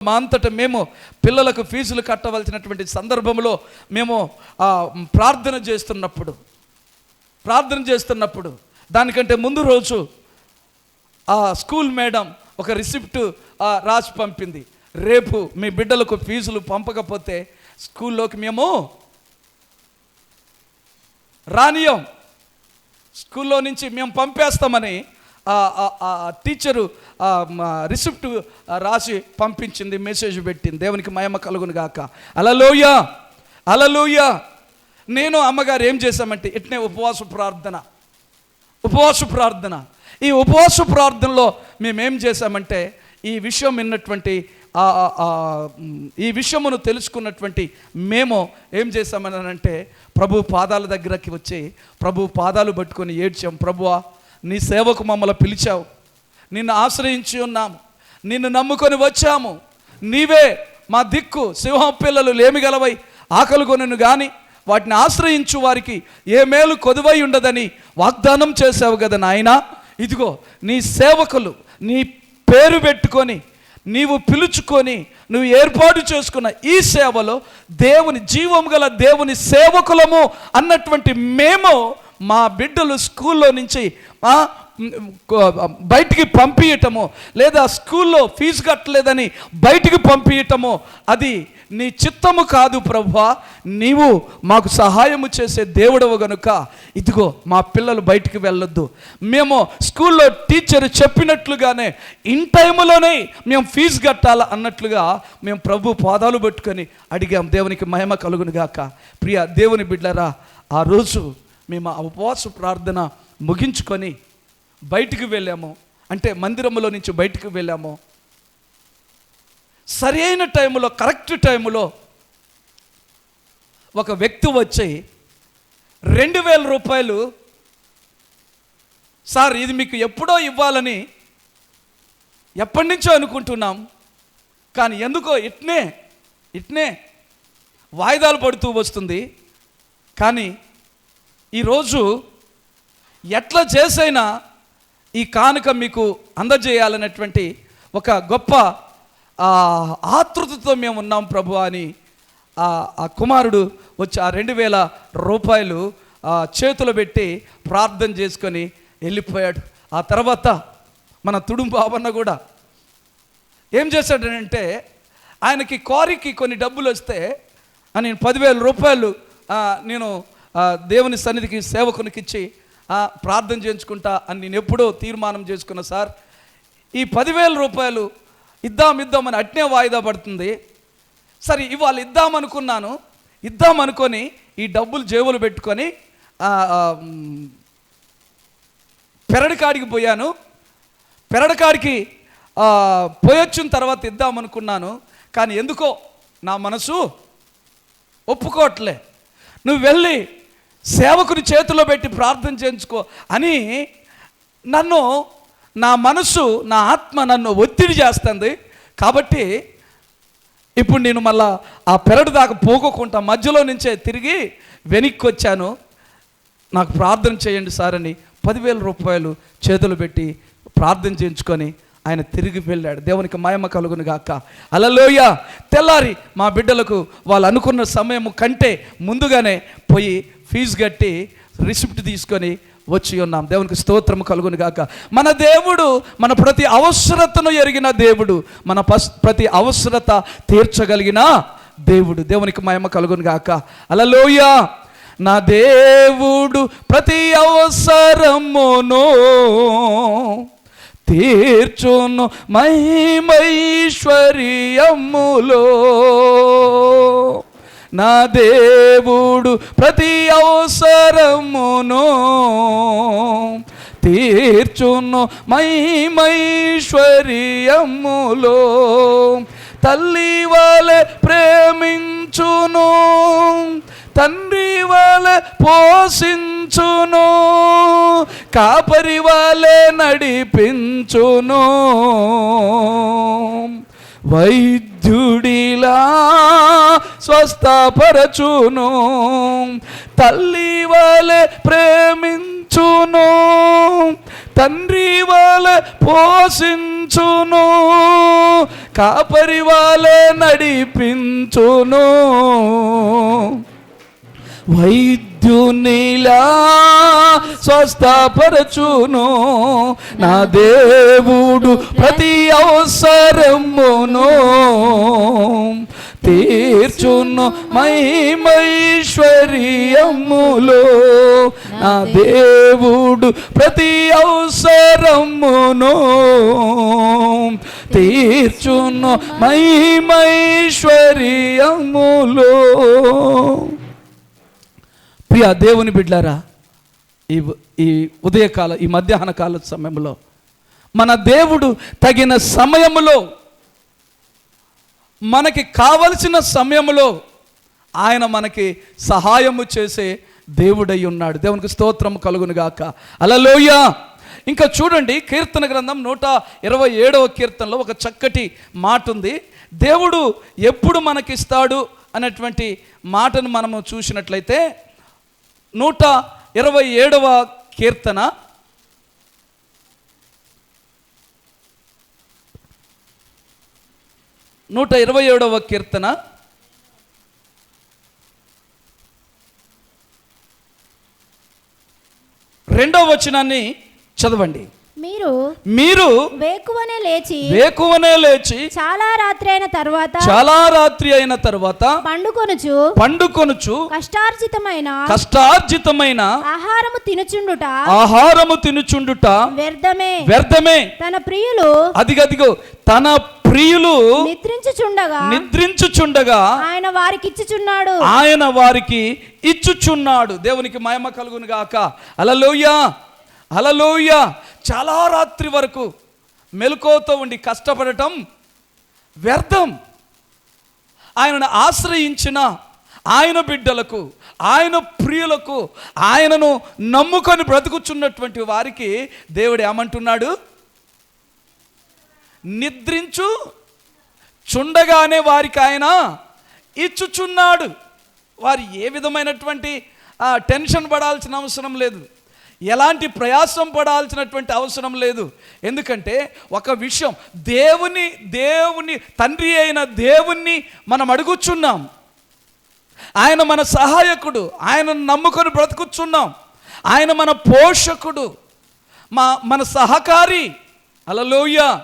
మా అంతట మేము పిల్లలకు ఫీజులు కట్టవలసినటువంటి సందర్భంలో మేము ప్రార్థన చేస్తున్నప్పుడు ప్రార్థన చేస్తున్నప్పుడు దానికంటే ముందు రోజు ఆ స్కూల్ మేడం ఒక రిసిప్ట్ రాసి పంపింది. రేపు మీ బిడ్డలకు ఫీజులు పంపకపోతే స్కూల్లోకి మేము రానియం స్కూల్లో నుంచి మేము పంపేస్తామని టీచరు ఆ, మా రిసిప్ట్ రాసి పంపించింది మెసేజ్ పెట్టింది. దేవునికి మయమ కలుగును గాక. అలలోయ! అలలోయ! నేను అమ్మగారు ఏం చేశామంటే ఇట్నే ఉపవాస ప్రార్థన? ఉపవాస ప్రార్థన. ఈ ఉపవాస ప్రార్థనలో మేమేం చేశామంటే ఈ విషయం విన్నటువంటి ఆ- ఆ- ఆ, ఈ విషయమును తెలుసుకున్నటువంటి మేము ఏం చేశామని అంటే ప్రభు పాదాల దగ్గరకి వచ్చి ప్రభు పాదాలు పట్టుకొని ఏడ్చాం. ప్రభువా నీ సేవకు మమ్మల్ని పిలిచావు. నిన్ను ఆశ్రయించి ఉన్నాము. నిన్ను నమ్ముకొని వచ్చాము. నీవే మా దిక్కు సింహం పిల్లలు లేమిగలవై ఆకలిగొనను కానీ వాటిని ఆశ్రయించు వారికి ఏ మేలు కొదువై ఉండదని వాగ్దానం చేసావు కదా నాయన. ఇదిగో నీ సేవకులు నీ పేరు పెట్టుకొని నీవు పిలుచుకొని నువ్వు ఏర్పాటు చేసుకున్న ఈ సేవలో దేవుని జీవం గల దేవుని సేవకులము అన్నటువంటి మేము మా బిడ్డలు స్కూల్లో నుంచి బయటికి పంపించటము లేదా స్కూల్లో ఫీజు కట్టలేదని బయటికి పంపించటము అది నీ చిత్తము కాదు ప్రభువా. నీవు మాకు సహాయము చేసే దేవుడవు గనుక ఇదిగో మా పిల్లలు బయటికి వెళ్ళొద్దు. మేము స్కూల్లో టీచర్ చెప్పినట్లుగానే ఇన్ టైంలోనే మేము ఫీజు కట్టాలా అన్నట్లుగా మేము ప్రభు పాదాలు పెట్టుకొని అడిగాం దేవునికి మహిమ కలుగును గాక ప్రియ దేవుని బిడ్డరా ఆ రోజు మేము ఆ ఉపవాస ప్రార్థన ముగించుకొని బయటికి వెళ్ళాము. అంటే మందిరంలో నుంచి బయటికి వెళ్ళాము. సరైన టైంలో కరెక్ట్ టైంలో ఒక వ్యక్తి వచ్చి రెండు వేల రూపాయలు సార్ ఇది మీకు ఎప్పుడో ఇవ్వాలని ఎప్పటి నుంచో అనుకుంటున్నాం. కానీ ఎందుకో ఇట్నే ఇట్నే వాయిదాలు పడుతూ వస్తుంది. కానీ ఈరోజు ఎట్లా చేసైనా ఈ కానుక మీకు అందజేయాలనేటువంటి ఒక గొప్ప ఆతృతతో మేము ఉన్నాం ప్రభు అని ఆ కుమారుడు వచ్చి ఆ రెండు వేల రూపాయలు చేతులు పెట్టి ప్రార్థన చేసుకొని వెళ్ళిపోయాడు. ఆ తర్వాత మన తుడుంపు బాబన్న కూడా ఏం చేశాడంటే ఆయనకి కారికి కొన్ని డబ్బులు వస్తే నేను పదివేల రూపాయలు నేను దేవుని సన్నిధికి సేవకునికిచ్చి ప్రార్థన చేయించుకుంటా అని నేను ఎప్పుడో తీర్మానం చేసుకున్నా సార్. ఈ పదివేల రూపాయలు ఇద్దాం ఇద్దామని అట్నే వాయిదా పడుతుంది. సరే ఇవాళ ఇద్దాం అనుకున్నాను. ఇద్దాం అనుకొని ఈ డబ్బులు జేబులు పెట్టుకొని ఆ, పెరడికాడికి పోయాను. పెరడకాడికి పోయొచ్చిన తర్వాత ఇద్దామనుకున్నాను కానీ ఎందుకో నా మనసు ఒప్పుకోవట్లే. నువ్వు వెళ్ళి సేవకుని చేతిలో పెట్టి ప్రార్థన చేయించుకో అని నన్ను నా మనసు నా ఆత్మ నన్ను ఒత్తిడి చేస్తుంది. కాబట్టి ఇప్పుడు నేను మళ్ళా ఆ పెరడు దాకా పోకోకుండా మధ్యలో నుంచే తిరిగి వెనక్కి వచ్చాను. నాకు ప్రార్థన చేయండి సార్ అని పదివేల రూపాయలు చేతులు పెట్టి ప్రార్థన చేయించుకొని ఆయన తిరిగి వెళ్ళాడు. దేవునికి మాయమ కలుగును గాక. అలలోయ తెల్లారి మా బిడ్డలకు వాళ్ళు అనుకున్న సమయం కంటే ముందుగానే పోయి ఫీజు కట్టి రిసిప్ట్ తీసుకొని వచ్చి ఉన్నాం. దేవునికి స్తోత్రం కలుగును గాక. మన దేవుడు మన ప్రతి అవసరతను ఎరిగిన దేవుడు మన పస్ ప్రతి అవసరత తీర్చగలిగిన దేవుడు. దేవునికి మహిమ కలుగును గాక. అలలోయ నా దేవుడు ప్రతి అవసరమును తీర్చును మహిమైశ్వర్యములో. నా దేవుడు ప్రతి అవసరమును తీర్చును మహిమైశ్వర్యములో. తల్లి వాళ్ళ ప్రేమించును. తండ్రి వాళ్ళ పోషించును కాపరి వాళ్ళే నడిపించును. వైద్యుడిలా స్వస్థపరచును తల్లి వాళ్ళే ప్రేమించును తండ్రి వాళ్ళ పోషించును కాపరి వాళ్ళే నడిపించును. వైద్యునిలా స్వస్థపరచును. నా దేవుడు ప్రతి అవసరమును తీర్చును మహిమైశ్వర్యములో. నా దేవుడు ప్రతి అవసరమును తీర్చును మహిమైశ్వర్యములో. ప్రియ దేవుని బిడ్లారా ఈ ఈ ఉదయకాల ఈ మధ్యాహ్న కాల సమయంలో మన దేవుడు తగిన సమయంలో మనకి కావలసిన సమయంలో ఆయన మనకి సహాయము చేసే దేవుడై ఉన్నాడు. దేవునికి స్తోత్రం కలుగును గాక. అలలోయ! ఇంకా చూడండి కీర్తన గ్రంథం నూట ఇరవై ఏడవ కీర్తనలో ఒక చక్కటి మాట ఉంది. దేవుడు ఎప్పుడు మనకిస్తాడు అనేటువంటి మాటను మనము చూసినట్లయితే నూట ఇరవై ఏడవ కీర్తన. నూట ఇరవై ఏడవ కీర్తన. రెండవ వచనాన్ని చదవండి. మీరు మీరు వేకువనే లేచి వేకువనే లేచి చాలా రాత్రి అయిన తర్వాత చాలా రాత్రి అయిన తర్వాత పండుకొనుచు పండుకొనుచు కష్టార్జితమైన కష్టార్జితమైన ఆహారము తినుచుండుట ఆహారము తినుచుండుట వ్యర్థమే. వ్యర్థమే. తన ప్రియులు అదిగదిగో తన ప్రియులు నిద్రించుచుండగా నిద్రించుచుండగా ఆయన వారికిచ్చుచున్నాడు ఆయన వారికి ఇచ్చుచున్నాడు. దేవునికి మహిమ కలుగును గాక అలలోయ. అలలోయ చాలా రాత్రి వరకు మెలకువతో ఉండి కష్టపడటం వ్యర్థం. ఆయనను ఆశ్రయించిన ఆయన బిడ్డలకు ఆయన ప్రియులకు ఆయనను నమ్ముకొని బ్రతుకుచున్నటువంటి వారికి దేవుడు ఏమంటున్నాడు? నిద్రించు చుండగానే వారికి ఆయన ఇచ్చుచున్నాడు. వారు ఏ విధమైనటువంటి టెన్షన్ పడాల్సిన అవసరం లేదు. ఎలాంటి ప్రయాసం పడాల్సినటువంటి అవసరం లేదు. ఎందుకంటే ఒక విషయం దేవుని దేవుని తండ్రి అయిన దేవుణ్ణి మనం అడుగుచున్నాం. ఆయన మన సహాయకుడు ఆయనను నమ్ముకొని బ్రతుకుచున్నాం. ఆయన మన పోషకుడు మా మన సహకారి. అలలోయ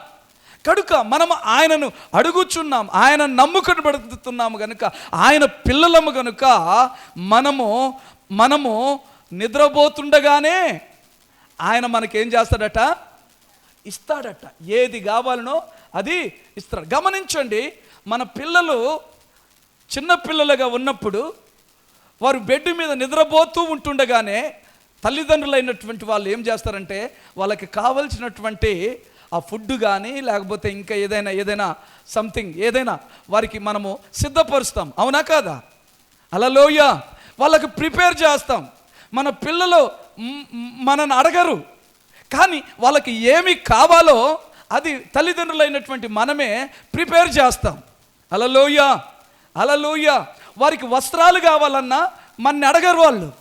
కనుక మనం ఆయనను అడుగుచున్నాం ఆయన నమ్ముకొని బ్రతుకుతున్నాము కనుక ఆయన పిల్లలము కనుక మనము మనము నిద్రపోతుండగానే ఆయన మనకేం చేస్తాడట? ఇస్తాడట. ఏది కావాలనో అది ఇస్తాడు. గమనించండి మన పిల్లలు చిన్న పిల్లలుగా ఉన్నప్పుడు వారు బెడ్ మీద నిద్రపోతూ ఉంటుండగానే తల్లిదండ్రులైనటువంటి వాళ్ళు ఏం చేస్తారంటే వాళ్ళకి కావలసినటువంటి ఆ ఫుడ్ కానీ లేకపోతే ఇంకా ఏదైనా ఏదైనా సంథింగ్ ఏదైనా వారికి మనము సిద్ధపరుస్తాం. అవునా కాదా? అలలోయ! వాళ్ళకి ప్రిపేర్ చేస్తాం. మన పిల్లలు మనని అడగరు. కానీ వాళ్ళకి ఏమి కావాలో అది తల్లిదండ్రులైనటువంటి మనమే ప్రిపేర్ చేస్తాం. అలలోయ అలలోయ. వారికి వస్త్రాలు కావాలన్నా మన అడగరు వాళ్ళు.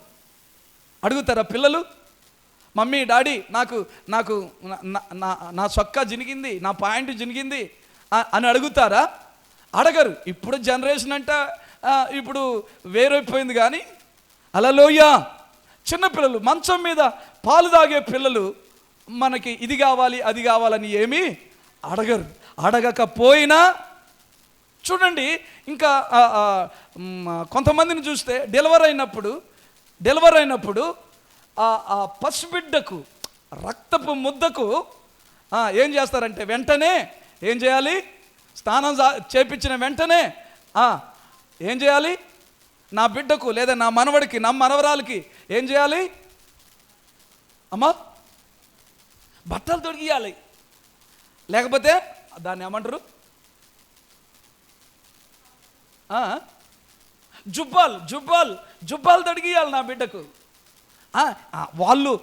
అడుగుతారా పిల్లలు? మమ్మీ డాడీ నాకు నాకు నా- నా- చొక్కా జినిగింది నా పాయింట్ జినిగింది అని అడుగుతారా? అడగరు. ఇప్పుడు జనరేషన్ అంటే ఇప్పుడు వేరైపోయింది కానీ. అలలోయ. చిన్నపిల్లలు మంచం మీద పాలు తాగే పిల్లలు మనకి ఇది కావాలి అది కావాలని ఏమీ అడగరు. అడగకపోయినా చూడండి ఇంకా కొంతమందిని చూస్తే డెలివర్ అయినప్పుడు డెలివర్ అయినప్పుడు ఆ పసిబిడ్డకు రక్తపు ముద్దకు ఏం చేస్తారంటే వెంటనే ఏం చేయాలి? స్నానం చేపించిన వెంటనే ఏం చేయాలి? నా బిడ్డకు లేదా నా మనవడికి నా మనవరాలకి ఏం చేయాలి? అమ్మా బట్టలు తొడిగియాలి. లేకపోతే దాన్ని ఏమంటారు? ఆ? జుబ్బాలు జుబ్బాలు జుబ్బాలు తొడిగియాలి నా బిడ్డకు. ఆ, వాళ్ళు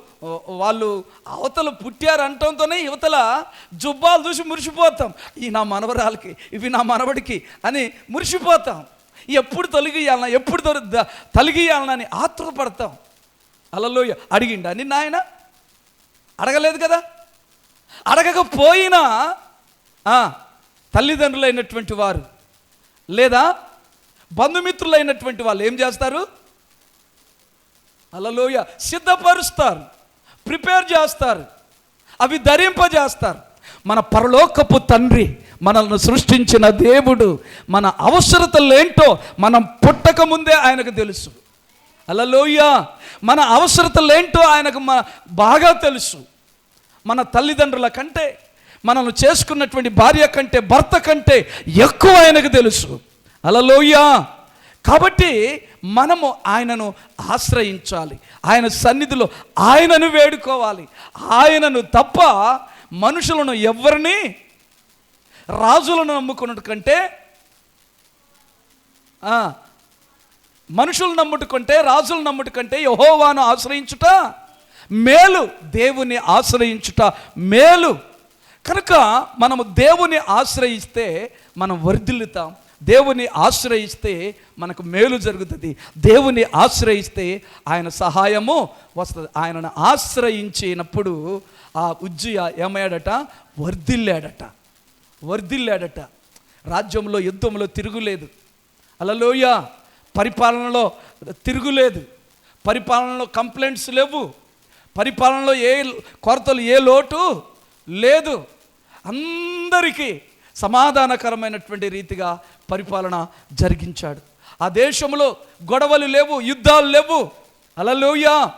వాళ్ళు అవతల పుట్టారు అంటంతోనే యువతల జుబ్బాలు చూసి మురిసిపోతాం. ఈ నా మనవరాలకి ఇవి నా మనవడికి అని మురిసిపోతాం. ఎప్పుడు తొలగియాలన్నా ఎప్పుడు తొలి- ద- తొలగియాలన్నా అని ఆతృతపడతాం అలలో అడిగిండా. నిన్న ఆయన అడగలేదు కదా? అడగకపోయినా తల్లిదండ్రులైనటువంటి వారు లేదా బంధుమిత్రులైనటువంటి వాళ్ళు ఏం చేస్తారు? అలలోయ సిద్ధపరుస్తారు ప్రిపేర్ చేస్తారు అవి ధరింపజేస్తారు. మన పరలోకపు తండ్రి మనల్ని సృష్టించిన దేవుడు మన అవసరతలేంటో మనం పుట్టక ముందే ఆయనకు తెలుసు. అలలోయ మన అవసరతలేంటో ఆయనకు మన బాగా తెలుసు. మన తల్లిదండ్రుల కంటే మనల్ని చేసుకున్నటువంటి భార్య కంటే భర్త కంటే ఎక్కువ ఆయనకు తెలుసు. అలలోయ కాబట్టి మనము ఆయనను ఆశ్రయించాలి. ఆయన సన్నిధిలో ఆయనను వేడుకోవాలి. ఆయనను తప్ప మనుషులను ఎవరిని? రాజులను నమ్ముకున్నట్టు కంటే మనుషులు నమ్ముట కంటే రాజులు నమ్ముట కంటే యహోవాను ఆశ్రయించుట మేలు దేవుని ఆశ్రయించుట మేలు. కనుక మనము దేవుని ఆశ్రయిస్తే మనం వర్ధిల్లుతాం. దేవుని ఆశ్రయిస్తే మనకు మేలు జరుగుతుంది. దేవుని ఆశ్రయిస్తే ఆయన సహాయము వస్తుంది. ఆయనను ఆశ్రయించినప్పుడు ఆ ఉజ్జయ ఏమయ్యాడట? వర్ధిల్లాడట. వర్ధిల్లాడట. రాజ్యంలో యుద్ధంలో తిరుగులేదు. అలలోయ! పరిపాలనలో తిరుగులేదు. పరిపాలనలో కంప్లైంట్స్ లేవు. పరిపాలనలో ఏ కొరతలు ఏ లోటు లేదు. అందరికీ సమాధానకరమైనటువంటి రీతిగా పరిపాలన జరిగించాడు. ఆ దేశంలో గొడవలు లేవు యుద్ధాలు లేవు. అలలోయా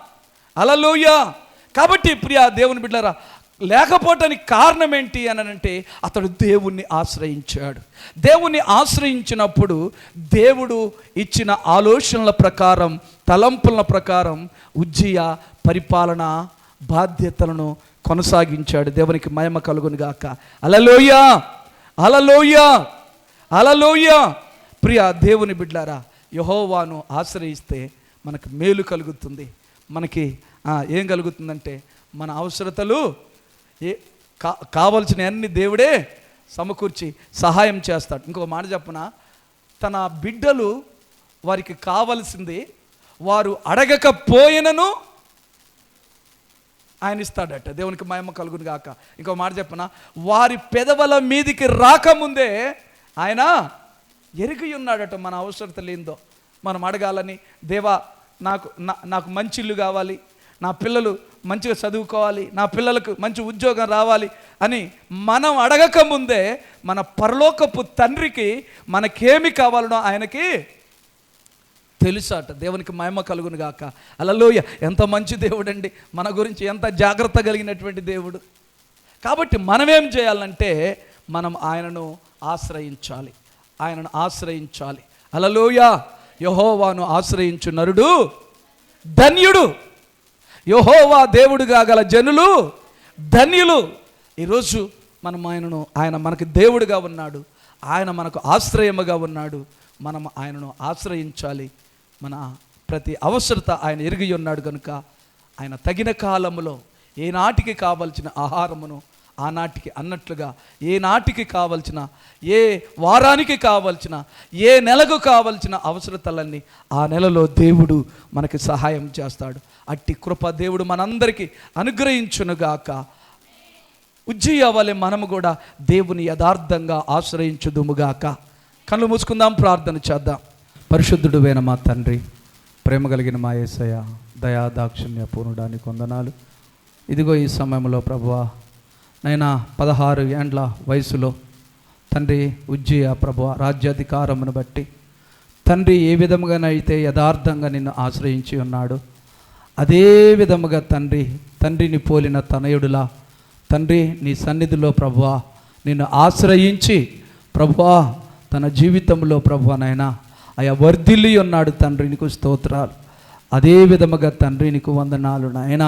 అలలోయా. కాబట్టి ప్రియ దేవుని బిడ్డరా లేకపోవటానికి కారణం ఏంటి అని అంటే అతడు దేవుణ్ణి ఆశ్రయించాడు. దేవుణ్ణి ఆశ్రయించినప్పుడు దేవుడు ఇచ్చిన ఆలోచనల ప్రకారం తలంపుల ప్రకారం ఉజ్జయ పరిపాలన బాధ్యతలను కొనసాగించాడు. దేవునికి మయమ కలుగును గాక అలలోయ అలలోయ. అలలోయ ప్రియ దేవుని బిడ్లారా యహోవాను ఆశ్రయిస్తే మనకు మేలు కలుగుతుంది. మనకి ఏం కలుగుతుందంటే మన అవసరతలు ఏ కా కావలసిన అన్ని దేవుడే సమకూర్చి సహాయం చేస్తాడు. ఇంకో మాట చెప్పన? తన బిడ్డలు వారికి కావలసింది వారు అడగకపోయినను ఆయన ఇస్తాడట. దేవునికి మహిమ కలుగును గాక ఇంకో మాట చెప్పన? వారి పెదవుల మీదికి రాకముందే ఆయన ఎరిగి ఉన్నాడట మన అవసరత లేదో మనం అడగాలని దేవా నాకు నా- నాకు మంచి ఇల్లు కావాలి నా పిల్లలు మంచిగా చదువుకోవాలి నా పిల్లలకు మంచి ఉద్యోగం రావాలి అని మనం అడగక ముందే మన పరలోకపు తండ్రికి మనకేమి కావాలనో ఆయనకి తెలుసాట. దేవునికి మహిమ కలుగును గాక. అలలోయ ఎంత మంచి దేవుడు అండి మన గురించి ఎంత జాగ్రత్త కలిగినటువంటి దేవుడు. కాబట్టి మనమేం చేయాలంటే మనం ఆయనను ఆశ్రయించాలి. ఆయనను ఆశ్రయించాలి. అలలోయ యహోవాను ఆశ్రయించు నరుడు ధన్యుడు. యహోవా దేవుడుగా గల జనులు ధన్యులు. ఈరోజు మనం ఆయనను ఆయన మనకు దేవుడుగా ఉన్నాడు. ఆయన మనకు ఆశ్రయముగా ఉన్నాడు. మనం ఆయనను ఆశ్రయించాలి. మన ప్రతి అవసరత ఆయన ఎరిగి ఉన్నాడు కనుక ఆయన తగిన కాలములో ఏనాటికి కావలసిన ఆహారమును ఆనాటికి అన్నట్లుగా ఏ నాటికి కావలసిన ఏ వారానికి కావలసిన ఏ నెలకు కావలసిన అవసరతలన్నీ ఆ నెలలో దేవుడు మనకి సహాయం చేస్తాడు. అట్టి కృప దేవుడు మనందరికీ అనుగ్రహించునుగాక. ఉజ్జయ వలె మనము కూడా దేవుని యథార్థంగా ఆశ్రయించుదుముగాక. కళ్ళు మూసుకుందాం ప్రార్థన చేద్దాం. పరిశుద్ధుడు వేన మా తండ్రి ప్రేమ కలిగిన మా ఏసయ దయా దాక్షిణ్య పూర్ణడానికి వందనాలు. ఇదిగో ఈ సమయంలో ప్రభువా నైనా పదహారు ఏండ్ల వయసులో తండ్రి ఉజ్జయ ప్రభు రాజ్యాధికారమును బట్టి తండ్రి ఏ విధముగానైతే యథార్థంగా నిన్ను ఆశ్రయించి ఉన్నాడు అదే విధముగా తండ్రి తండ్రిని పోలిన తనయుడులా తండ్రి నీ సన్నిధిలో ప్రభువా నిన్ను ఆశ్రయించి ప్రభువా తన జీవితంలో ప్రభువనైనా ఆయా వర్ధిల్లి ఉన్నాడు తండ్రి నీకు స్తోత్రాలు. అదే విధముగా తండ్రి నీకు వందనాలు నాయన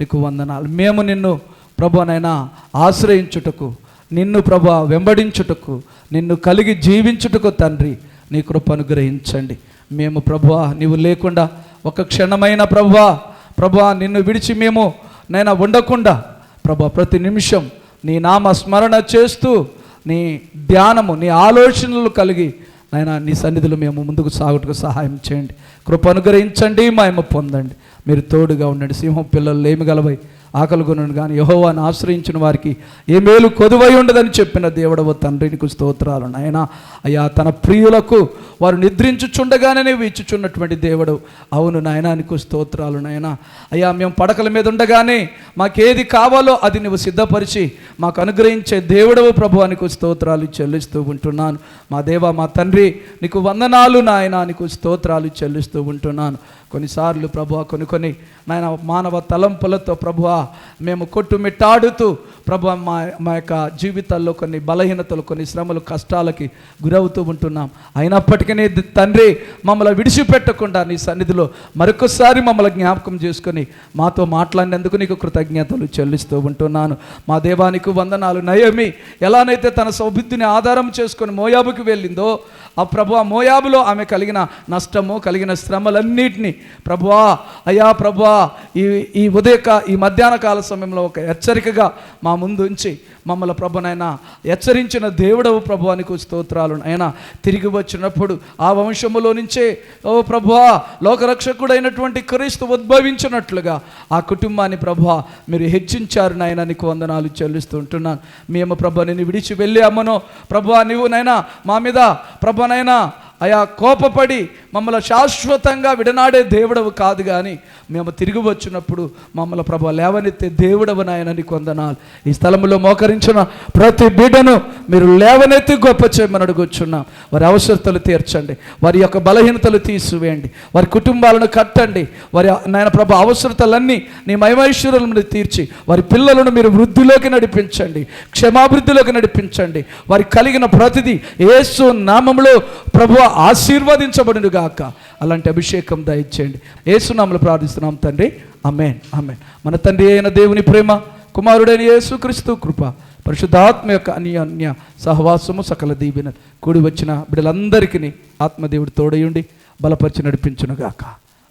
నీకు వందనాలు. మేము నిన్ను ప్రభునైనా ఆశ్రయించుటకు నిన్ను ప్రభ వెంబడించుటకు నిన్ను కలిగి జీవించుటకు తండ్రి నీ కృప అనుగ్రహించండి. మేము ప్రభువా నీవు లేకుండా ఒక క్షణమైన ప్రభువా ప్రభువా నిన్ను విడిచి మేము నైనా ఉండకుండా ప్రభా ప్రతి నిమిషం నీ నామ స్మరణ చేస్తూ నీ ధ్యానము నీ ఆలోచనలు కలిగి నాయన నీ సన్నిధిలో మేము ముందుకు సాగుటకు సహాయం చేయండి. కృప అనుగ్రహించండి మేము పొందండి. మీరు తోడుగా ఉండండి. సింహం పిల్లలు లేమి గలవై ఆకలి కానీ యహోవాను ఆశ్రయించిన వారికి ఏ మేలు కొదువై ఉండదని చెప్పిన దేవుడవ తండ్రికి స్తోత్రాలు నాయన. అయ్యా తన ప్రియులకు వారు నిద్రించుచుండగానే నీవు ఇచ్చుచున్నటువంటి దేవుడు అవును నాయనానికి స్తోత్రాలు నాయన. అయ్యా మేము పడకల మీద ఉండగానే మాకేది కావాలో అది నువ్వు సిద్ధపరిచి మాకు అనుగ్రహించే దేవుడవు ప్రభువానికి స్తోత్రాలు చెల్లిస్తూ ఉంటున్నాను. మా దేవ మా తండ్రి నీకు వందనాలు నాయన నీకు స్తోత్రాలు చెల్లిస్తూ ఉంటున్నాను. కొన్నిసార్లు ప్రభు కొన్ని కొన్ని నాయన మానవ తలంపులతో ప్రభువ మేము కొట్టుమిట్టాడుతూ ప్రభు మా మా యొక్క జీవితాల్లో కొన్ని బలహీనతలు కొన్ని శ్రమలు కష్టాలకి గురవుతూ ఉంటున్నాం. అయినప్పటికీ నీ తండ్రి మమ్మల్ని విడిచిపెట్టకుండా నీ సన్నిధిలో మరొకసారి మమ్మల్ని జ్ఞాపకం చేసుకొని మాతో మాట్లాడినందుకు నీకు కృతజ్ఞతలు చెల్లిస్తూ ఉంటున్నాను. మా దేవానికి వందనాలు. నయమి ఎలానైతే తన సౌభిద్ధిని ఆధారం చేసుకొని మోయాబుకి వెళ్ళిందో ఆ ప్రభు ఆ మోయాబులో ఆమె కలిగిన నష్టము కలిగిన శ్రమలన్నిటిని ప్రభువా అయ్యా ప్రభువా ఈ ఈ ఉదయక ఈ మధ్యాహ్న కాల సమయంలో ఒక హెచ్చరికగా మా ముందు ఉంచి మమ్మల్ని ప్రభునైనా హెచ్చరించిన దేవుడవు ప్రభువానికి స్తోత్రాలు. అయినా తిరిగి వచ్చినప్పుడు ఆ వంశములో నుంచే ఓ ప్రభువా లోకరక్షకుడైనటువంటి క్రీస్తు ఉద్భవించినట్లుగా ఆ కుటుంబాన్ని ప్రభువా మీరు హెచ్చించారు నాయన నీకు వందనాలు చెల్లిస్తుంటున్నాను మేము ప్రభు నేను విడిచి వెళ్ళామనో ప్రభువా నువ్వు నైనా మా మీద ప్రభునైనా అయా కోపపడి మమ్మల్ని శాశ్వతంగా విడనాడే దేవుడవు కాదు కానీ మేము తిరిగి వచ్చినప్పుడు మమ్మల్ని ప్రభు లేవనెత్తే దేవుడవు నాయనని కొందనాలు ఈ స్థలంలో మోకరించిన ప్రతి బిడ్డను మీరు లేవనెత్తి గొప్ప చేయమని అడుగుచున్నాం. వారి అవసరతలు తీర్చండి. వారి యొక్క బలహీనతలు తీసివేయండి. వారి కుటుంబాలను కట్టండి. వారి నాయన ప్రభు అవసరతలన్నీ నీ మహిమైశ్వరులను తీర్చి వారి పిల్లలను మీరు వృద్ధిలోకి నడిపించండి. క్షమాభివృద్ధిలోకి నడిపించండి. వారికి కలిగిన ప్రతిదీ ఏసు నామములో ప్రభు ఆశీర్వదించబడును గాక అలాంటి అభిషేకం దయచేయండి. ఏసునామలు ప్రార్థిస్తున్నాం తండ్రి. అమేన్ అమేన్ మన తండ్రి అయిన దేవుని ప్రేమ కుమారుడైన యేసుక్రీస్తు కృప పరిశుద్ధాత్మ యొక్క అన్య సహవాసము సకల దీవెన కూడి వచ్చిన బిడ్డలందరికీ ఆత్మదేవుడు తోడయుండి బలపరిచి నడిపించును గాక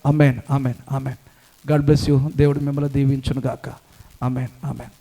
amen amen amen God bless you. దేవుడు మిమ్మల్ని దీవించును గాక అమేన్ అమేన్